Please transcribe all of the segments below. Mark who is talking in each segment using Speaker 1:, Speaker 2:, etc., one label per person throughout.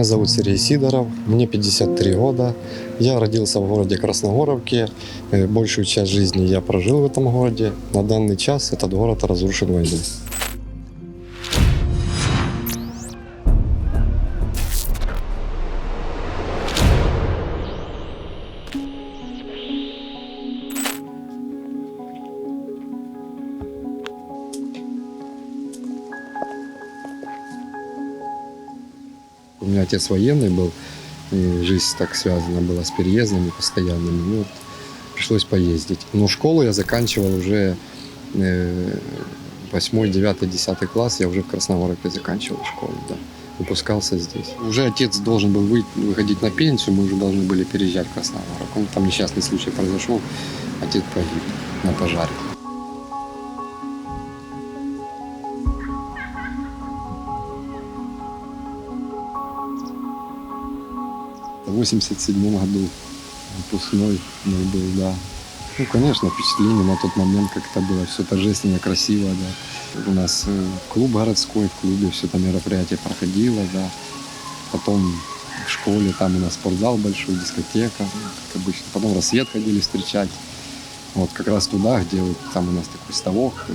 Speaker 1: Меня зовут Сергей Сидоров, мне 53 года. Я родился в городе Красногоровке. Э, Большую часть жизни я прожил в этом городе. На данный час этот город разрушен войной. Меня отец военный был, и жизнь так связана была с переездами постоянными. Ну, вот пришлось поездить. Но школу я заканчивал уже э, 8, 9, 10 класс. Я уже в Красногоровке заканчивал школу, да. Выпускался здесь. Уже отец должен был выйти, выходить на пенсию, мы уже должны были переезжать в Красногоровку. Ну, Там несчастный случай произошел, отец погиб на пожаре. 87 году выпускной мой был, да. Ну, конечно, впечатление на тот момент как-то было все торжественно, красиво, да. У нас э, клуб городской, в клубе все это мероприятие проходило, да. Потом в школе там у нас спортзал большой, дискотека, ну, как обычно. Потом рассвет ходили встречать. Вот как раз туда, где вот там у нас такой ставок,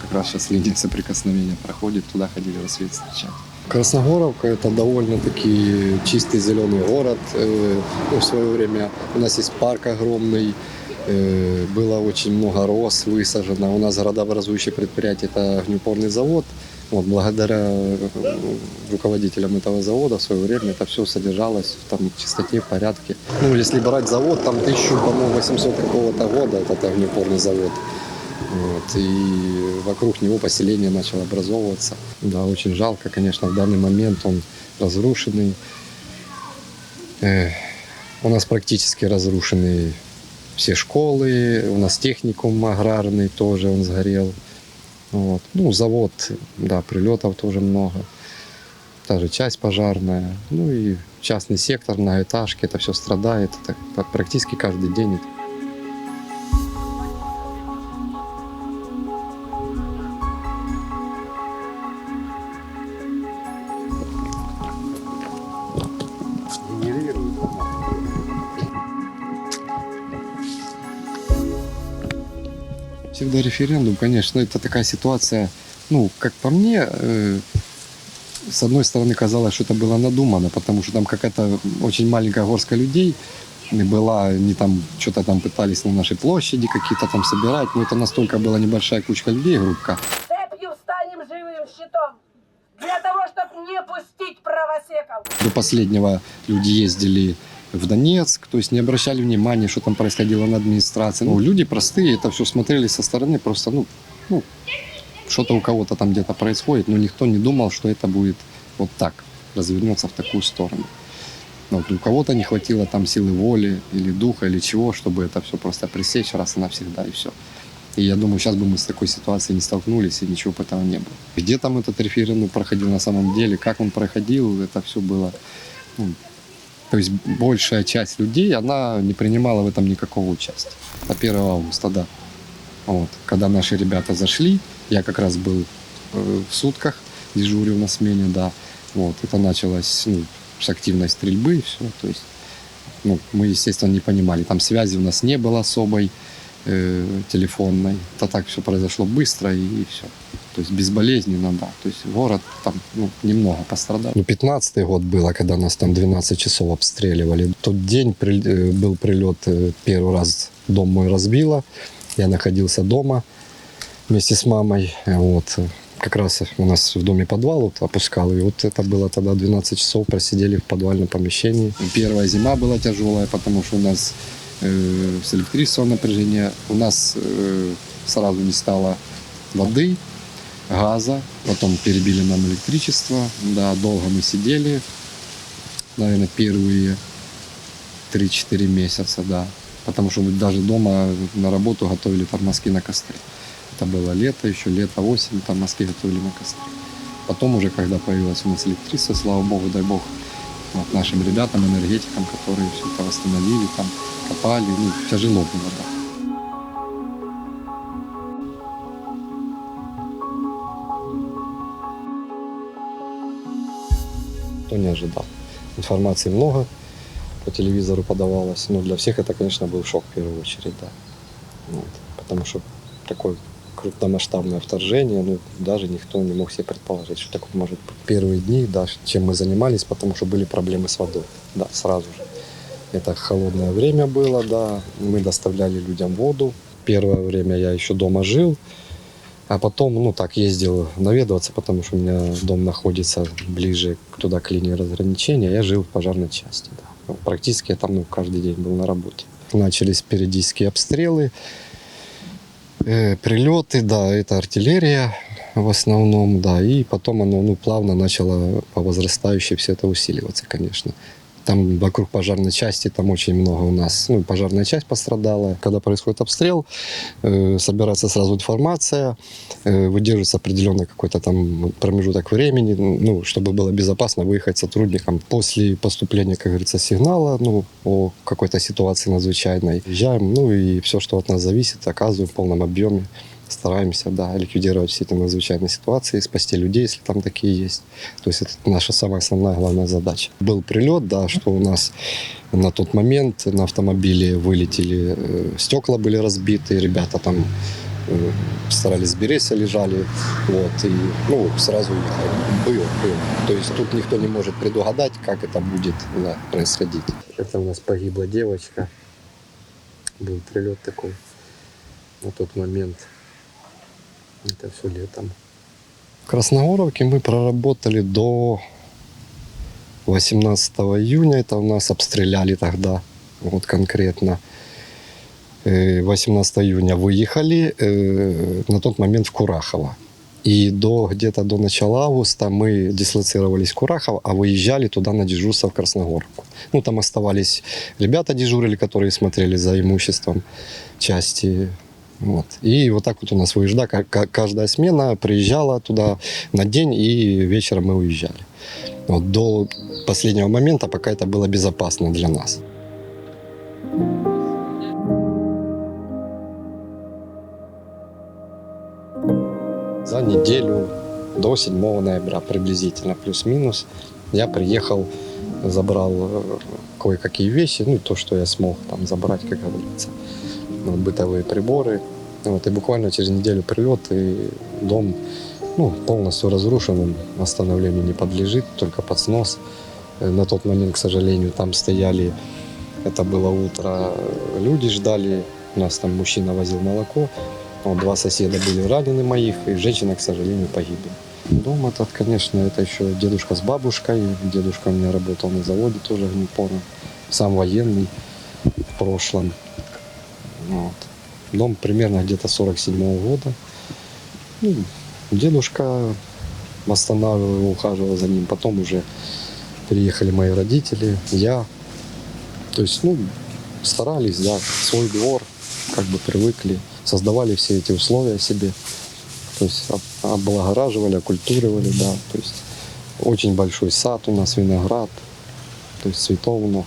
Speaker 1: как раз сейчас линия соприкосновения проходит, туда ходили рассвет встречать. Красногоровка – это довольно-таки чистый зеленый город. Э, ну, в свое время у нас есть парк огромный, э, было очень много роз высажено. У нас городообразующее предприятие – это огнеупорный завод. Вот, благодаря э, руководителям этого завода в свое время это все содержалось в там, чистоте, в порядке. Ну, если брать завод, там 1800 какого-то года этот огнеупорный завод. Вот, и вокруг него поселение начало образовываться. Да, очень жалко, конечно, в данный момент он разрушенный. Э, у нас практически разрушены все школы, у нас техникум аграрный тоже он сгорел. Вот. Ну, завод, да, прилетов тоже много. Та же часть пожарная. Ну и частный сектор, многоэтажки, это все страдает. Это практически каждый день. Референдум, конечно, это такая ситуация, ну, как по мне, э, с одной стороны казалось, что это было надумано, потому что там какая-то очень маленькая горстка людей была, они там что-то там пытались на нашей площади какие-то там собирать, но это настолько была небольшая кучка людей, группка,
Speaker 2: Цепью станем живым щитом для того, чтобы не пустить правосеков.
Speaker 1: До последнего люди ездили в Донецк, то есть не обращали внимания, что там происходило на администрации. Ну, люди простые, это все смотрели со стороны, просто, ну, ну что-то у кого-то там где-то происходит, но никто не думал, что это будет вот так, развернется в такую сторону. Ну, Вот у кого-то не хватило там силы воли или духа, или чего, чтобы это все просто пресечь раз и навсегда, и все. И я думаю, сейчас бы мы с такой ситуацией не столкнулись, и ничего бы этого не было. Где там этот референдум проходил на самом деле, как он проходил, это все было... ну, то есть большая часть людей, она не принимала в этом никакого участия. До 1 августа, да. Вот. Когда наши ребята зашли, я как раз был э, в сутках, дежурил на смене, да. Вот. Это началось ну, с активной стрельбы, и все. То есть ну, мы, естественно, не понимали. Там связи у нас не было особой э, телефонной. Это так все произошло быстро и, и все. То есть безболезненно, да. То есть город там ну, немного пострадал. Ну, 15-й год было, когда нас там 12 часов обстреливали. В тот день при- э, был прилет, э, первый раз дом мой разбило. Я находился дома вместе с мамой. Э, Вот. Как раз у нас в доме подвал вот опускал. И вот это было тогда 12 часов просидели в подвальном помещении. Первая зима была тяжелая, потому что у нас э, с электричеством напряжение. У нас э, сразу не стало воды, газа. Потом перебили нам электричество. Да, долго мы сидели. Наверное, первые 3-4 месяца, да. Потому что мы даже дома на работу готовили тормозки на костре. Это было лето, еще лето, осень, тормозки готовили на костре. Потом уже, когда появилось у нас электричество, слава богу, дай бог, вот нашим ребятам, энергетикам, которые все это восстановили, там копали, ну, тяжело было, да. Кто не ожидал. информации много по телевизору подавалось. Но для всех это, конечно, был шок в первую очередь, да. Вот. Потому что такое крупномасштабное вторжение, ну, даже никто не мог себе предположить, что такое может быть. Первые дни, да, чем мы занимались, потому что были проблемы с водой, да, сразу же. Это холодное время было, да, мы доставляли людям воду. Первое время я еще дома жил, а потом, ну так, ездил наведываться, потому что у меня дом находится ближе туда, к линии разграничения. Я жил в пожарной части, да. Ну, Практически я там ну, каждый день был на работе. Начались периодические обстрелы, э, прилеты, да, это артиллерия в основном, да, и потом оно, ну, плавно начало по возрастающей все это усиливаться, конечно. Там вокруг пожарной части, там очень много у нас, ну, пожарная часть пострадала. Когда происходит обстрел, э, собирается сразу информация, э, выдерживается определенный какой-то там промежуток времени, ну, чтобы было безопасно выехать сотрудникам. После поступления, как говорится, сигнала, ну, о какой-то ситуации надзвычайной, езжаем, ну, и все, что от нас зависит, оказываем в полном объеме. Стараемся, да, ликвидировать все эти надзвычайные ситуации, спасти людей, если там такие есть. То есть это наша самая основная, главная задача. Был прилет, да, что у нас на тот момент на автомобиле вылетели, э, стекла были разбиты, ребята там э, старались сберечься, лежали, вот, и, ну, сразу уехали. Было, было. То есть тут никто не может предугадать, как это будет да, происходить. Это у нас погибла девочка. Был прилет такой на тот момент. Это все летом. В Красногоровке мы проработали до 18 июня. Это у нас обстреляли тогда, вот конкретно. Э, 18 июня выехали э, на тот момент в Курахово. И до где-то до начала августа мы дислоцировались в Курахово, а выезжали туда на дежурство в Красногорку. Ну, там оставались ребята дежурили, которые смотрели за имуществом части. Вот. И вот так вот у нас ка- каждая смена приезжала туда на день, и вечером мы уезжали. Вот до последнего момента, пока это было безопасно для нас. За неделю до 7 ноября приблизительно, плюс-минус, я приехал, забрал э, кое-какие вещи, ну, то, что я смог там забрать, как говорится, ну, бытовые приборы. Вот, и буквально через неделю прилет, и дом ну, полностью разрушен, он восстановлению не подлежит, только под снос. Э, На тот момент, к сожалению, там стояли, это было утро, люди ждали, у нас там мужчина возил молоко, вот, два соседа были ранены моих, и женщина, к сожалению, погибла. Дом этот, конечно, это еще дедушка с бабушкой. Дедушка у меня работал на заводе тоже в Непоне. Сам военный в прошлом. Вот. Дом примерно где-то 47 года. Ну, дедушка восстанавливал его, ухаживал за ним. Потом уже приехали мои родители, я. То есть, ну, старались, да, свой двор, как бы привыкли, создавали все эти условия себе. То есть об- облагораживали, оккультуривали, да. То есть очень большой сад у нас, виноград, то есть цветов много.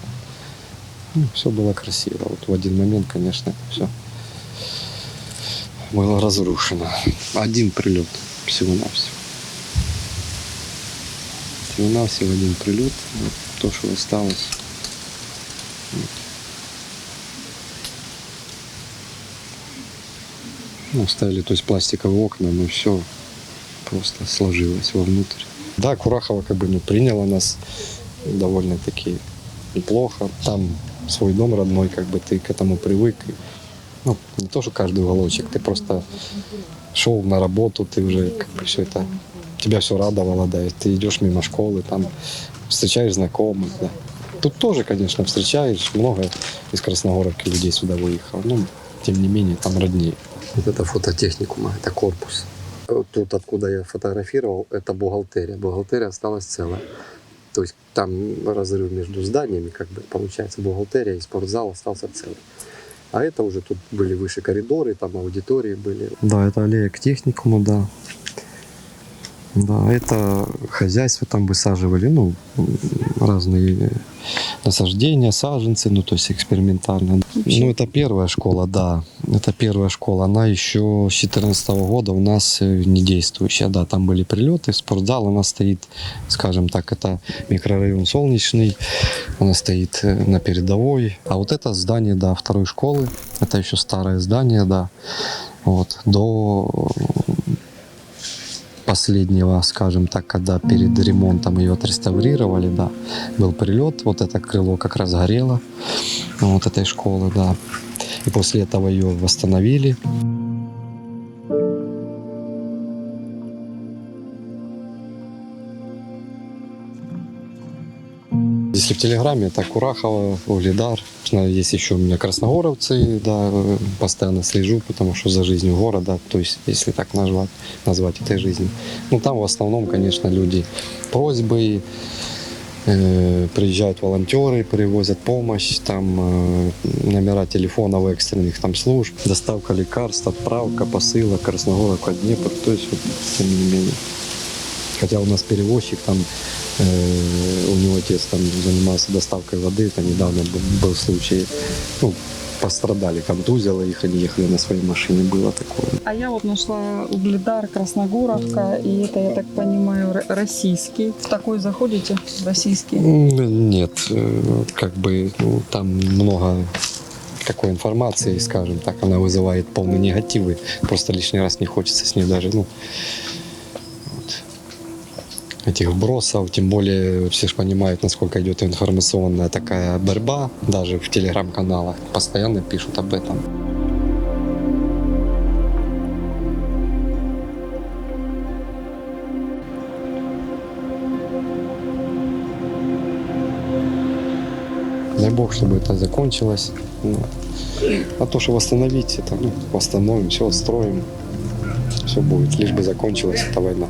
Speaker 1: Все было красиво. Вот в один момент, конечно, все было разрушено. Один прилет всего-навсего. Всего-навсего один прилет. Вот то, что осталось. Ну, ставили, то есть пластиковые окна, но все просто сложилось вовнутрь. Да, Курахова как бы ну, приняла нас довольно-таки неплохо. Там свой дом родной, как бы ты к этому привык. Ну, не то, что каждый уголочек, ты просто шел на работу, ты уже как бы все это, тебя все радовало, да, и ты идешь мимо школы, там встречаешь знакомых, да. Тут тоже, конечно, встречаешь, много из Красногоровки людей сюда выехало, ну, тем не менее, там роднее. Вот это фототехникума, это корпус. Тут, откуда я фотографировал, это бухгалтерия. Бухгалтерия осталась целая. То есть там разрыв между зданиями, как бы получается, бухгалтерия и спортзал остался целый. А это уже тут были выше коридоры, там аудитории были. Да, это аллея к техникуму, да. Да, это хозяйство там высаживали, ну, разные насаждения, саженцы, ну, то есть экспериментально. Ну, это первая школа, да. Это первая школа. Она еще с 2014 года у нас э, не действующая. Да, там были прилеты. Спортзал у нас стоит, скажем так, это микрорайон Солнечный. Она стоит э, на передовой. А вот это здание, да, второй школы. Это еще старое здание, да. Вот. До последнего, скажем так, когда перед ремонтом ее отреставрировали, да, был прилет, вот это крыло как раз горело, вот этой школы, да. И после этого ее восстановили. Если в Телеграме, это Курахова, Угледар. Есть еще у меня красногоровцы, да, постоянно слежу, потому что за жизнью города, то есть, если так назвать, назвать этой жизнью. Ну, там в основном, конечно, люди просьбы, приезжают волонтеры, привозят помощь, там номера телефонов экстренных там служб, доставка лекарств, отправка посылок, Красногоровка, Днепр, то есть, вот, тем не менее. Хотя у нас перевозчик там, э, у него отец там занимался доставкой воды, это недавно был, был случай, ну, пострадали, контузило их, они ехали на своей машине, было такое.
Speaker 3: А я вот нашла Угледар, Красногоровка, и это, я так понимаю, российский. В такой заходите? Российский.
Speaker 1: Нет, э, как бы ну, там много такой информации, скажем так, она вызывает полный негатив, и просто лишний раз не хочется с ней даже, ну, этих вбросов, тем более все же понимают, насколько идет информационная такая борьба, даже в телеграм-каналах постоянно пишут об этом. Дай бог, чтобы это закончилось. А то, что восстановить, это ну, восстановим, все отстроим. Все будет, лишь бы закончилась эта война.